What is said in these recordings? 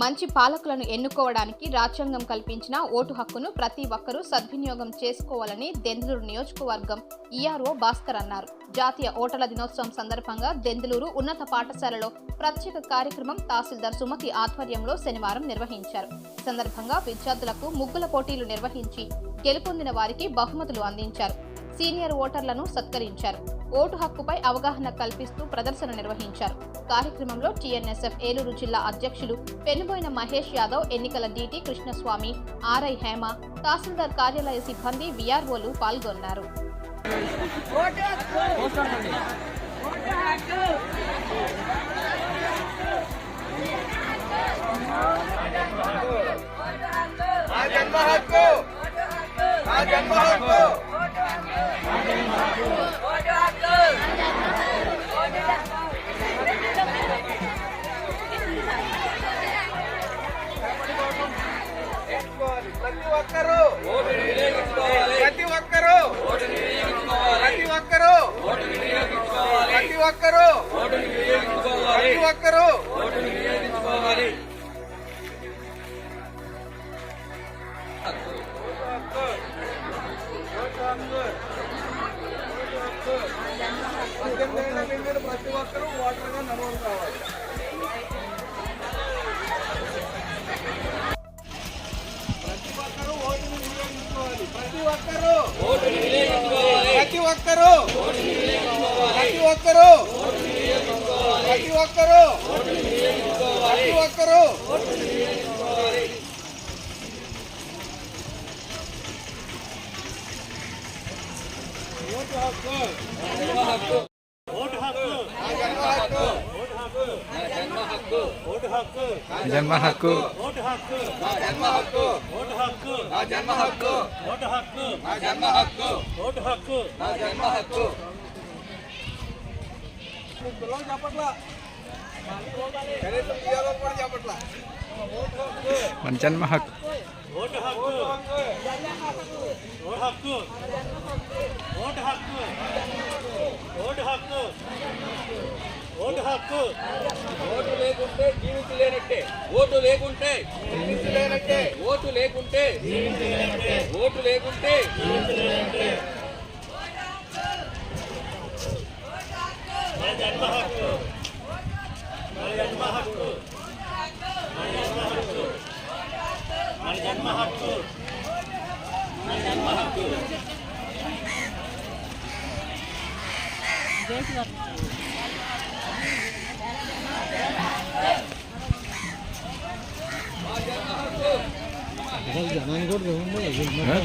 మంచి పాలకులను ఎన్నుకోవడానికి రాజ్యాంగం కల్పించిన ఓటు హక్కును ప్రతి ఒక్కరూ సద్వినియోగం చేసుకోవాలని దెందులూరు నియోజకవర్గం ఈఆర్ఓ భాస్కర్ అన్నారు. జాతీయ ఓటర్ల దినోత్సవం సందర్భంగా దెందులూరు ఉన్నత పాఠశాలలో ప్రత్యేక కార్యక్రమం తహసీల్దార్ సుమతి ఆధ్వర్యంలో శనివారం నిర్వహించారు. సందర్భంగా విద్యార్థులకు ముగ్గుల పోటీలు నిర్వహించి గెలుపొందిన వారికి బహుమతులు అందించారు. సీనియర్ ఓటర్లను సత్కరించారు. ఓటు హక్కుపై అవగాహన కల్పిస్తూ ప్రదర్శన నిర్వహించారు. కార్యక్రమంలో టీఎన్ఎస్ఎఫ్ ఏలూరు జిల్లా అధ్యక్షులు పెనుబోయిన మహేష్ యాదవ్ ఎన్నికల డీటీ కృష్ణస్వామి ఆర్ఐ హేమ తహసీల్దార్ కార్యాలయ సిబ్బంది విఆర్ఓలు పాల్గొన్నారు. నా ఒక్కరూ. ప్రతి ఒక్కరూ. ప్రతి ఒక్కరూ. ప్రతి ఒక్కరూ. ప్రతి ఒక్కరూ. పద్దెనిమిది ఏళ్ళ ప్రతి ఒక్కరూ ఓటర్గా నమోదు కావాలి. ఒక్కరు. ప్రతి ఒక్కరు. ప్రతి ఒక్కరు. ప్రతి ఒక్కరు. ఓటు హక్కు ఓటు హక్కు నా జన్మ హక్కు ఓటు హక్కు జన్మ హక్కు ఓటు హక్కు నా జన్మ హక్కు ఓటు హక్కు నా జన్మ హక్కు ఓటు హక్కు నా జన్మ హక్కు ఓటు హక్కు నా జన్మ హక్కు మన జన్మ హక్కు ఓటు హక్కు ఓటు హక్కు ఓటు హక్కు ఓటు హక్కు ఓటు హక్కు ఓటు లేకుంటే జీవించలేనట్టే ఓటు లేకుంటే లేనట్టే. ఓటు లేకుంటే ఓటు లేకుంటే మన జన్మ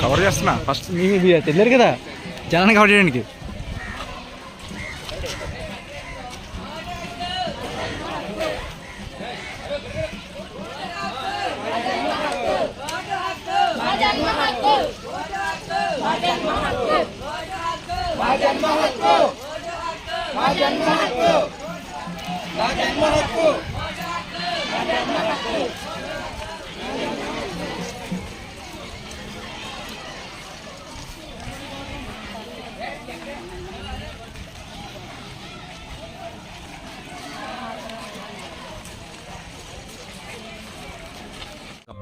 కవర్ చేస్తున్నా ఫస్ట్ మీ తెలియదు కదా జనాన్ని కవర్ చేయడానికి నా జన్మ హక్కు నా జన్మ హక్కు